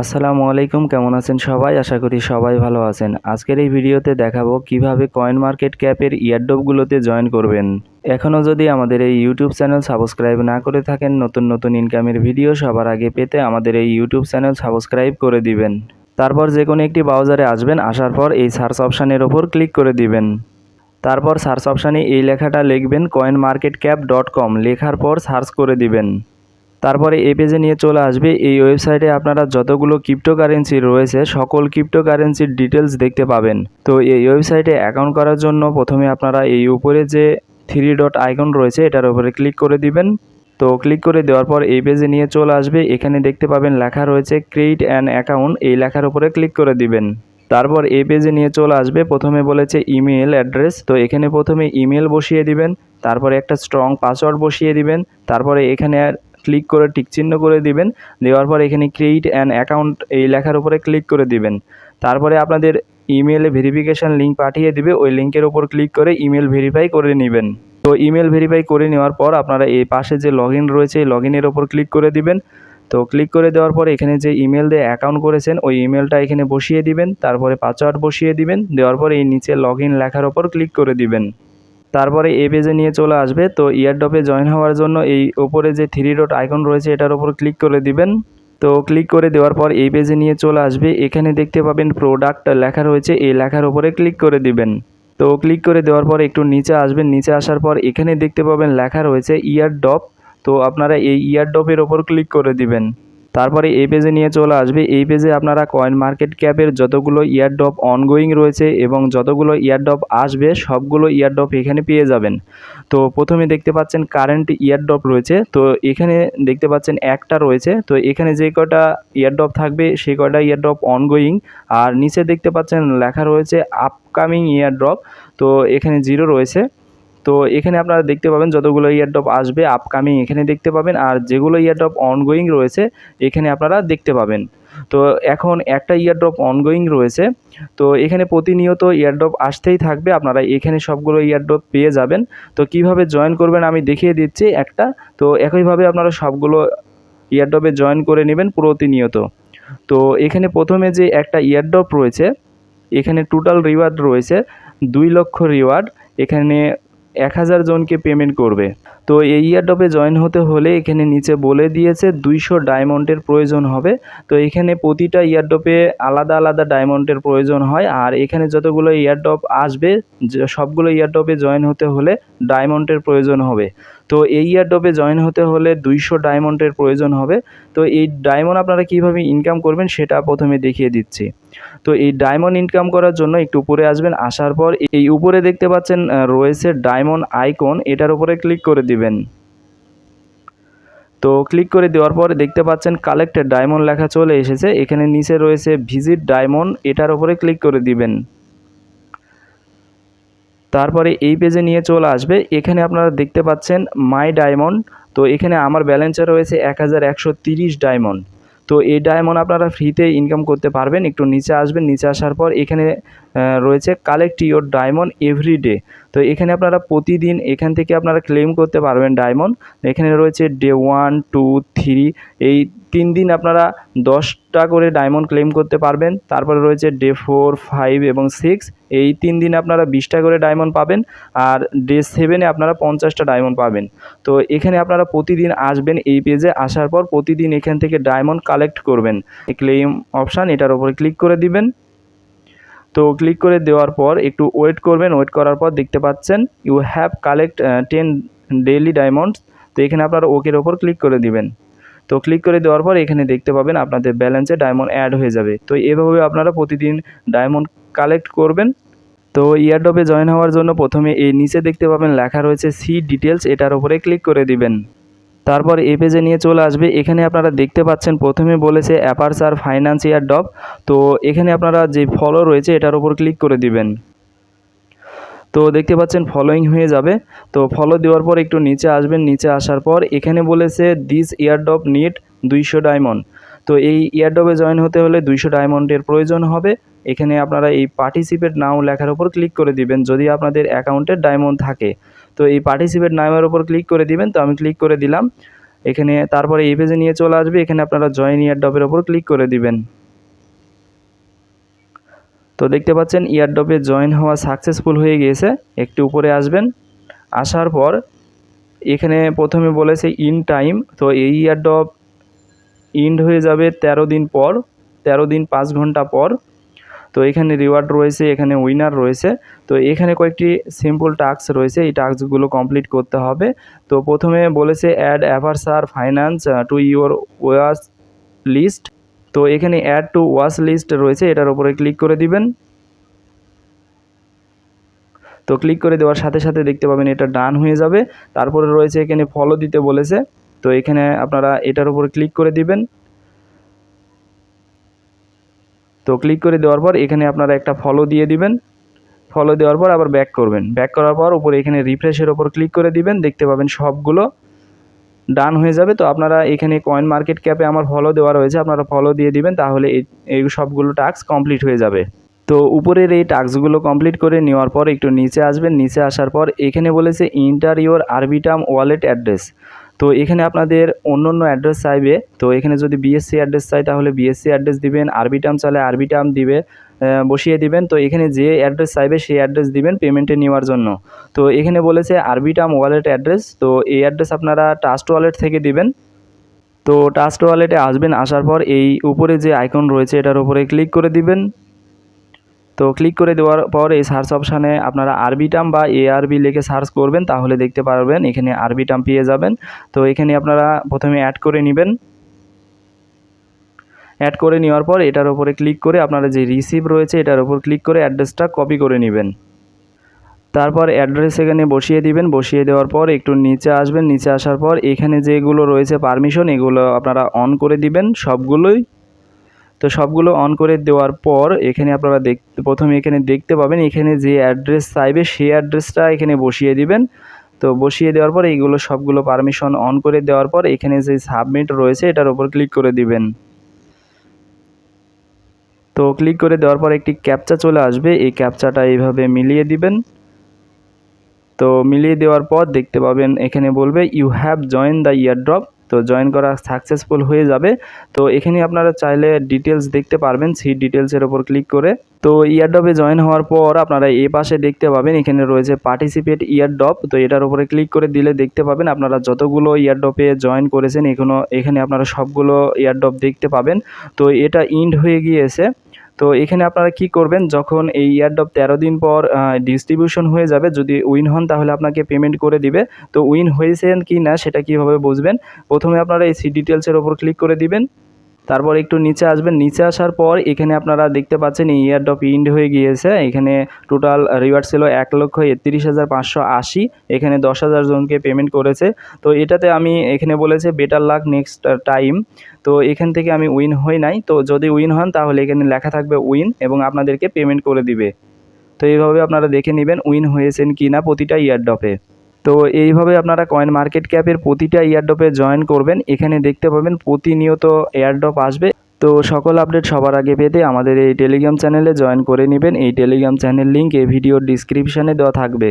আসসালামু আলাইকুম, কেমন আছেন সবাই? আশা করি সবাই ভালো আছেন। আজকের এই ভিডিওতে দেখাবো কীভাবে কয়েন মার্কেট ক্যাপের ইয়ারডপগুলোতে জয়েন করবেন। এখনও যদি আমাদের এই ইউটিউব চ্যানেল সাবস্ক্রাইব না করে থাকেন, নতুন নতুন ইনকামের ভিডিও সবার আগে পেতে আমাদের এই ইউটিউব চ্যানেল সাবস্ক্রাইব করে দিবেন। তারপর যে কোনো একটি ব্রাউজারে আসবেন, আসার পর এই সার্চ অপশানের ওপর ক্লিক করে দিবেন। তারপর সার্চ অপশানে এই লেখাটা লিখবেন coin market cap dot com লেখার পর সার্চ করে দিবেন। তারপরে এই পেজে নিয়ে চলে আসবে। এই ওয়েবসাইটে আপনারা যতগুলো ক্রিপ্টোকারেন্সি রয়েছে, সকল ক্রিপ্টোকারেন্সির ডিটেলস দেখতে পাবেন। তো এই ওয়েবসাইটে অ্যাকাউন্ট করার জন্য প্রথমে আপনারা এই উপরে যে থ্রি ডট আইকন রয়েছে, এটার উপরে ক্লিক করে দিবেন। তো ক্লিক করে দেওয়ার পর এই পেজে নিয়ে চলে আসবে। এখানে দেখতে পাবেন লেখা রয়েছে ক্রিয়েট অ্যান অ্যাকাউন্ট এই লেখার উপরে ক্লিক করে দিবেন। তারপর এই পেজে নিয়ে চলে আসবে। প্রথমে বলেছে ইমেল অ্যাড্রেস তো এখানে প্রথমে ইমেল বসিয়ে দিবেন। তারপরে একটা স্ট্রং পাসওয়ার্ড বসিয়ে দিবেন। তারপরে এখানে ক্লিক করে টিক চিহ্ন করে দিবেন। দেওয়ার পর এখানে ক্রিয়েট অ্যান অ্যাকাউন্ট এই লেখার উপরে ক্লিক করে দিবেন। তারপরে আপনাদের ইমেলে ভেরিফিকেশান লিঙ্ক পাঠিয়ে দিবে। ওই লিঙ্কের ওপর ক্লিক করে ইমেল ভেরিফাই করে নেবেন। তো ইমেল ভেরিফাই করে নেওয়ার পর আপনারা এই পাশে যে লগ রয়েছে, এই লগ ইনের ওপর ক্লিক করে দিবেন। তো ক্লিক করে দেওয়ার পর এখানে যে ইমেল দিয়ে অ্যাকাউন্ট করেছেন, ওই ইমেলটা এখানে বসিয়ে দিবেন। তারপরে পাসওয়ার্ড বসিয়ে দিবেন। দেওয়ার পর এই নিচে লগ লেখার ওপর ক্লিক করে দিবেন। তারপরে এ পেজে নিয়ে চলে আসবে। তো ইয়ারডপে জয়েন হওয়ার জন্য এই ওপরে যে থ্রি ডট আইকন রয়েছে, এটার ওপর ক্লিক করে দিবেন। তো ক্লিক করে দেওয়ার পর এই পেজে নিয়ে চলে আসবে। এখানে দেখতে পাবেন প্রোডাক্ট লেখা রয়েছে, এই লেখার ওপরে ক্লিক করে দিবেন। তো ক্লিক করে দেওয়ার পর একটু নিচে আসবেন। নিচে আসার পর এখানে দেখতে পাবেন লেখা রয়েছে ইয়ারডপ তো আপনারা এই ইয়ারডপের ওপর ক্লিক করে দিবেন। তারপরে এই পেজে নিয়ে চলে আসবে। এই পেজে আপনারা কয়েন মার্কেট ক্যাপের যতগুলো ইয়ারডপ অনগোয়িং রয়েছে এবং যতগুলো ইয়ারডপ আসবে, সবগুলো ইয়ারডপ এখানে পেয়ে যাবেন। তো প্রথমে দেখতে পাচ্ছেন কারেন্ট ইয়ারডপ রয়েছে। তো এখানে দেখতে পাচ্ছেন একটা রয়েছে। তো এখানে যে কটা ইয়ারডপ থাকবে, সেই কটা ইয়ারডপ অনগোয়িং আর নিচে দেখতে পাচ্ছেন লেখা রয়েছে আপকামিং ইয়ারড্রপ তো এখানে জিরো রয়েছে। তো এখানে আপনারা দেখতে পাবেন যতগুলো ইয়ারড্রপ আসবে আপকামিং এখানে দেখতে পাবেন আর যেগুলো ইয়ারড্রপ অনগোয়িং রয়েছে এখানে আপনারা দেখতে পাবেন। তো এখন একটা ইয়ারড্রপ অনগোয়িং রয়েছে, তো এখানে প্রতিনিয়ত ইয়ারড্রপ আসতেই থাকবে, আপনারা এখানে সবগুলো ইয়ারড্রপ পেয়ে যাবেন। তো কীভাবে জয়েন করবেন আমি দেখিয়ে দিচ্ছি একটা, তো একইভাবে আপনারা সবগুলো ইয়ারড্রপে জয়েন করে নেবেন প্রতিনিয়ত। তো এখানে প্রথমে যে একটা ইয়ারড্রপ রয়েছে, এখানে টোটাল রিওয়ার্ড রয়েছে দুই লক্ষ রিওয়ার্ড এখানে এক হাজার জনকে পেমেন্ট করবে। তো এই ইয়ারডপে জয়েন হতে হলে এখানে নিচে বলে দিয়েছে দুইশো ডায়মন্ডের প্রয়োজন হবে। তো এখানে প্রতিটা ইয়ারডপে আলাদা আলাদা ডায়মন্ডের প্রয়োজন হয়। আর এখানে যতগুলো ইয়ারডপ আসবে সবগুলো ইয়ারডপে জয়েন হতে হলে ডায়মন্ডের প্রয়োজন হবে। তো এই ইয়ারডপে জয়েন হতে হলে দুইশো ডায়মন্ডের প্রয়োজন হবে। তো এই ডায়মন্ড আপনারা কীভাবে ইনকাম করবেন সেটা প্রথমে দেখিয়ে দিচ্ছি। তো এই ডায়মন্ড ইনকাম করার জন্য একটু উপরে আসবেন, আসার পর এই উপরে দেখতে পাচ্ছেন রয়েছে ডায়মন্ড আইকন এটার উপরে ক্লিক করে দিবেন। তো ক্লিক করে দেওয়ার পর দেখতে পাচ্ছেন কালেক্টেড ডায়মন্ড লেখা চলে এসেছে। এখানে নিচে রয়েছে ভিজিট ডায়মন্ড এটার উপরে ক্লিক করে দিবেন। তারপরে এই পেজে নিয়ে চলে আসবে। এখানে আপনারা দেখতে পাচ্ছেন মাই ডায়মন্ড তো এখানে আমার ব্যালেন্সে রয়েছে এক ডায়মন্ড তো এই ডায়মন্ড আপনারা ফ্রিতে ইনকাম করতে পারবেন। একটু নিচে আসবেন। নিচে আসার পর এখানে রয়েছে collect your diamond every day তো এখানে আপনারা প্রতিদিন এখান থেকে আপনারা ক্লেম করতে পারবেন ডায়মন্ড এখানে রয়েছে ডে ওয়ান টু থ্রি এই তিন দিন আপনারা দশটা করে ডায়মন্ড ক্লেম করতে পারবেন। তারপরে রয়েছে ডে ফোর ফাইভ এবং সিক্স এই তিন দিন আপনারা বিশটা করে ডায়মন্ড পাবেন আর ডে সেভেনে আপনারা পঞ্চাশটা ডায়মন্ড পাবেন। তো এখানে আপনারা প্রতিদিন আসবেন এই পেজে আসার পর প্রতিদিন এখান থেকে ডায়মন্ড কালেক্ট করবেন। ক্লেম অপশান এটার উপরে ক্লিক করে দিবেন। তো ক্লিক করে দেওয়ার পর একটু ওয়েট করবেন ওয়েট করার পর দেখতে পাচ্ছেন you have collect ten daily diamonds তো এখানে আপনারা ওকের ওপর ক্লিক করে দিবেন। তো ক্লিক করে দেওয়ার পর এখানে দেখতে পাবেন আপনাদের ব্যালেন্সে ডায়মন্ড অ্যাড হয়ে যাবে। তো এভাবে আপনারা প্রতিদিন ডায়মন্ড কালেক্ট করবেন। তো ইয়ারডপে জয়েন হওয়ার জন্য প্রথমে এই নিচে দেখতে পাবেন লেখা রয়েছে সি ডিটেলস এটার উপরে ক্লিক করে দিবেন। তারপর এই পেজে নিয়ে চলে আসবে। এখানে আপনারা দেখতে পাচ্ছেন, প্রথমে বলেছে অ্যাপারচার ফাইন্যান্স ইয়ার ডপ তো এখানে আপনারা যে ফলো রয়েছে, এটার উপর ক্লিক করে দিবেন। তো দেখতে পাচ্ছেন ফলোয়িং হয়ে যাবে। তো ফলো দেওয়ার পর একটু নিচে আসবেন। নিচে আসার পর এখানে বলেছে দিস ইয়ারডপ নিড দুইশো ডায়মন্ড তো এই ইয়ারডপে জয়েন হতে হলে দুইশো ডায়মন্ডের প্রয়োজন হবে। এখানে আপনারা এই পার্টিসিপেট নাও লেখার উপর ক্লিক করে দিবেন, যদি আপনাদের অ্যাকাউন্টে ডায়মন্ড থাকে। তো এই পার্টিসিপেট নামের উপর ক্লিক করে দিবেন, তো আমি ক্লিক করে দিলাম। এখানে তারপরে এই পেজে নিয়ে চলে আসবে, এখানে আপনারা জয়েন ইয়ারডপের ওপর ক্লিক করে দিবেন। তো দেখতে পাচ্ছেন ইয়ার ইয়ারডপে জয়েন হওয়া সাকসেসফুল হয়ে গিয়েছে, একটু উপরে আসবেন। আসার পর এখানে প্রথমে বলেছে ইন টাইম তো এই ইয়ারডপ ইন্ড হয়ে যাবে ১৩ দিন পর ১৩ দিন পাঁচ ঘণ্টা পর। তো এখানে রিওয়ার্ড রয়েছে, এখানে উইনার রয়েছে। তো এখানে কয়েকটি সিম্পল টাস্ক রয়েছে, এই টাস্কগুলো কমপ্লিট করতে হবে। তো প্রথমে বলেছে add Aversar finance to your watch list তো এখানে অ্যাড টু ওয়াচ লিস্ট রয়েছে, এটার উপরে ক্লিক করে দিবেন। তো ক্লিক করে দেওয়ার সাথে সাথে দেখতে পাবেন এটা ডান হয়ে যাবে। তারপরে রয়েছে এখানে ফলো দিতে বলেছে। তো এখানে আপনারা এটার উপর ক্লিক করে দিবেন। তো ক্লিক করে দেওয়ার পর এখানে আপনারা একটা ফলো দিয়ে দিবেন। ফলো দেওয়ার পর আবার ব্যাক করবেন। ব্যাক করার পর উপরে এখানে রিফ্রেশের ওপর ক্লিক করে দিবেন, দেখতে পাবেন সবগুলো ডান হয়ে যাবে। তো আপনারা এখানে কয়েন মার্কেট ক্যাপে আমার ফলো দেওয়া রয়েছে, আপনারা ফলো দিয়ে দিবেন, তাহলে এই সবগুলো টাস্ক কমপ্লিট হয়ে যাবে। তো উপরের এই টাস্কগুলো কমপ্লিট করে নেওয়ার পর একটু নিচে আসবেন। নিচে আসার পর এখানে বলেছে enter your Arbitrum wallet address তো এখানে আপনাদের অন্য অন্য অ্যাড্রেস চাইবে। তো এখানে যদি বিএসসি অ্যাড্রেস চাই, তাহলে বিএসসি অ্যাড্রেস দিবেন আরবিটাম চাইলে আরবিটাম দিবে বসিয়ে দিবেন। তো এখানে যে অ্যাড্রেস চাইবে, সেই অ্যাড্রেস দিবেন পেমেন্টে নেওয়ার জন্য। তো এখানে বলেছে আরবিটাম ওয়ালেট অ্যাড্রেস তো এই অ্যাড্রেস আপনারা ট্রাস্ট ওয়ালেট থেকে দিবেন। তো ট্রাস্ট ওয়ালেটে আসবেন, আসার পর এই উপরে যে আইকন রয়েছে, এটার উপরে ক্লিক করে দিবেন। তো ক্লিক করে দেওয়ার পর এই সার্চ অপশানে আপনারা আরবি টাম বা এআরবি লিখে সার্চ করবেন, তাহলে দেখতে পারবেন এখানে আরবিটাম পেয়ে যাবেন। তো এখানে আপনারা প্রথমে অ্যাড করে নেবেন। অ্যাড করে নেওয়ার পর এটার উপরে ক্লিক করে আপনারা যে রিসিভ রয়েছে এটার উপর ক্লিক করে অ্যাড্রেসটা কপি করে নেবেন। তারপর অ্যাড্রেস এখানে বসিয়ে দিবেন। বসিয়ে দেওয়ার পর একটু নিচে আসবেন। নিচে আসার পর এখানে যেগুলো রয়েছে পারমিশন এগুলো আপনারা অন করে দিবেন। সবগুলোই তো সবগুলো অন করে দেওয়ার পর এখানে আপনারা দেখতে প্রথমে এখানে দেখতে পাবেন, এখানে যে অ্যাড্রেস চাইবে সেই অ্যাড্রেসটা এখানে বসিয়ে দিবেন। তো বসিয়ে দেওয়ার পর এইগুলো সবগুলো পারমিশন অন করে দেওয়ার পর এখানে যে সাবমিট রয়েছে এটার উপর ক্লিক করে দিবেন। তো ক্লিক করে দেওয়ার পর একটি ক্যাপচা চলে আসবে, এই ক্যাপচাটা এইভাবে মিলিয়ে দিবেন। তো মিলিয়ে দেওয়ার পর দেখতে পাবেন, এখানে বলবে you have join the airdrop তো জয়েন করা সাকসেসফুল হয়ে যাবে। তো এখানে আপনারা চাইলে ডিটেলস দেখতে পারবেন, সেই ডিটেলসের ওপর ক্লিক করে। তো ইয়ারডপে জয়েন হওয়ার পর আপনারা এ পাশে দেখতে পাবেন, এখানে রয়েছে পার্টিসিপেট ইয়ার ইয়ারডপ তো এটার উপরে ক্লিক করে দিলে দেখতে পাবেন, আপনারা যতগুলো ইয়ার ইয়ারডপে জয়েন করেছেন, এখনও, এখানে আপনারা সবগুলো ইয়ার ইয়ারডপ দেখতে পাবেন। তো এটা ইন্ড হয়ে গিয়েছে। তো এখানে আপনারা কি করবেন, যখন এই ইয়ারডপ তেরো দিন পর ডিস্ট্রিবিউশন হয়ে যাবে, যদি উইন হন, তাহলে আপনাকে পেমেন্ট করে দিবে। তো উইন হয়েছেন কি না, সেটা কীভাবে বুঝবেন? প্রথমে আপনারা এই সি ডিটেলসের ওপর ক্লিক করে দিবেন। তারপর একটু নিচে আসবেন। নিচে আসার পর এখানে আপনারা দেখতে পাচ্ছেন এই ইয়ারডপ ইন্ড হয়ে গিয়েছে। এখানে টোটাল রিওয়ার্ড ছিল এক লক্ষ একত্রিশ হাজার পাঁচশো আশি। এখানে দশ হাজার জনকে পেমেন্ট করেছে। তো এটাতে আমি এখানে বলেছে বেটার লাক নেক্সট টাইম তো এখান থেকে আমি উইন হই নাই। তো যদি উইন হন তাহলে এখানে লেখা থাকবে উইন এবং আপনাদেরকে পেমেন্ট করে দিবে। তো এইভাবে আপনারা দেখে নেবেন উইন হয়েছেন কি না প্রতিটা ইয়ারডপে তো এইভাবে আপনারা কয়েন মার্কেট ক্যাপের প্রতিটা এয়ারড্রপে জয়েন করবেন। এখানে দেখতে পাবেন প্রতিনিয়ত এয়ারড্রপ আসবে। তো সকল আপডেট সবার আগে পেতে আমাদের এই টেলিগ্রাম চ্যানেলে জয়েন করে নেবেন। এই টেলিগ্রাম চ্যানেল লিঙ্ক এই ভিডিওর ডিসক্রিপশানে দেওয়া থাকবে।